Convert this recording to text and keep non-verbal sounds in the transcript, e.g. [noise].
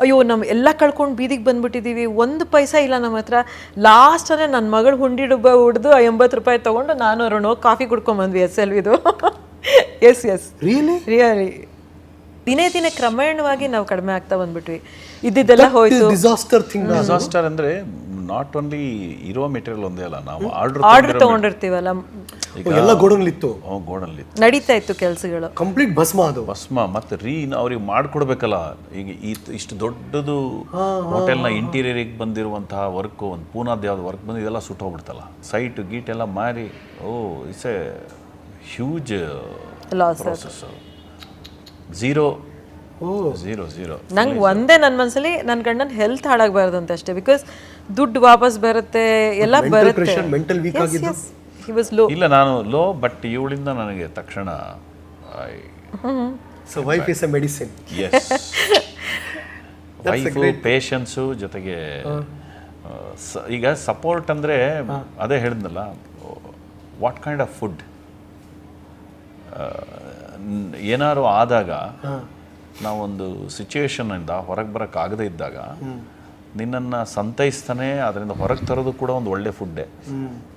ಅಯ್ಯೋ ನಮ್ಮ ಎಲ್ಲ ಕಳ್ಕೊಂಡು ಬೀದಿಗೆ ಬಂದ್ಬಿಟ್ಟಿದ್ದೀವಿ ಒಂದು ಪೈಸಾ ಇಲ್ಲ ನಮ್ಮ ಹತ್ರ. ಲಾಸ್ಟಲ್ಲೇ ನನ್ನ ಮಗಳು ಹುಂಡಿ ಡುಬ್ಬ ಹುಡ್ದು ಎಂಬತ್ತು ರೂಪಾಯಿ ತೊಗೊಂಡು ನಾನು ಅವ್ರನ್ನ ಹೋಗಿ ಕಾಫಿ ಕುಡ್ಕೊಂಬಂದ್ವಿ S L ವಿದು. [laughs] S yes. Really really ದಿನೇ ದಿನೇ ಕ್ರಮೇಣವಾಗಿ ನಾವು ಕಡಿಮೆ ಆಗ್ತಾ ಬಂದ್ಬಿಟ್ವಿ. ಇದ್ದಿದ್ದೆಲ್ಲ ಹೋಯ್ತು. ಡಿಸಾಸ್ಟರ್ ಥಿಂಗ್ ಡಿಸಾಸ್ಟರ್ ಅಂದ್ರೆ ನಾಟ್ ಓನ್ಲಿ ಇರೋ ಮೆಟೀರಿಯಲ್ ಒಂದೇ ಅಲ್ಲ ನಾವು ಆರ್ಡರ್ ಆರ್ಡರ್ ತೊಗೊಂಡಿರ್ತೀವಲ್ಲ. ಎಲ್ಲ ಗೋಡನ್ಲಿತ್ತು ಗೋಡಲ್ಲಿ ನಡೀತಾ ಇತ್ತು ಕೆಲಸಗಳು. ಕಂಪ್ಲೀಟ್ ಭಸ್ಮ ಅದು. ಭಸ್ಮ ಮತ್ತೆ ರೀನ್ ಅವ್ರಿಗೆ ಮಾಡ್ಕೊಡ್ಬೇಕಲ್ಲ. ಈಗ ಈ ಇಷ್ಟು ದೊಡ್ಡದು ಹೋಟೆಲ್ನ ಇಂಟೀರಿಯರಿಗೆ ಬಂದಿರುವಂತಹ ವರ್ಕು ಒಂದು ಪೂನಾದ ಯಾವ್ದು ವರ್ಕ್ ಬಂದು ಇದೆಲ್ಲ ಸುಟ್ಟೋಗ್ಬಿಡ್ತಲ್ಲ ಸೈಟ್ ಗೀಟ್ ಎಲ್ಲ ಮಾರಿ ಓ it's a huge process zero zero zero ನಂಗೆ ಒಂದೇ ನನ್ನ ಮನಸ್ಸಲ್ಲಿ ನನ್ನ ಗಂಡನ ಹೆಲ್ತ್ ಹಾಳಾಗಬಾರ್ದು ಅಂತ ಅಷ್ಟೇ. ಬಿಕಾಸ್ ದುಡ್ಡು ವಾಪಸ್ ಬರುತ್ತೆ ಎಲ್ಲ ಬರುತ್ತೆ. ಮೆಂಟಲ್ ಆಗಿದ್ದು? ಹಿ ವಾಸ್ ಲೋ ಇಲ್ಲ ನಾನು ಲೋ ಬಟ್ ಇವಳಿಂದ ನನಗೆ ತಕ್ಷಣ so wife is a medicine as wife patience ಜೊತೆಗೆ ಈಗ ಸಪೋರ್ಟ್ ಅಂದರೆ ಅದೇ ಹೇಳಿದ್ನಲ್ಲ ವಾಟ್ ಕೈಂಡ್ ಆಫ್ ಫುಡ್ ಏನಾದ್ರು ಆದಾಗ ನಾವೊಂದು ಸಿಚುವೇಶನ್ನಿಂದ ಹೊರಗೆ ಬರೋಕ್ಕಾಗದೇ ಇದ್ದಾಗ ನಿನ್ನನ್ನು ಸಂತೈಸ್ತಾನೆ ಅದರಿಂದ ಹೊರಗೆ ತರೋದು ಕೂಡ ಒಂದು ಒಳ್ಳೆ ಫುಡ್ಡೇ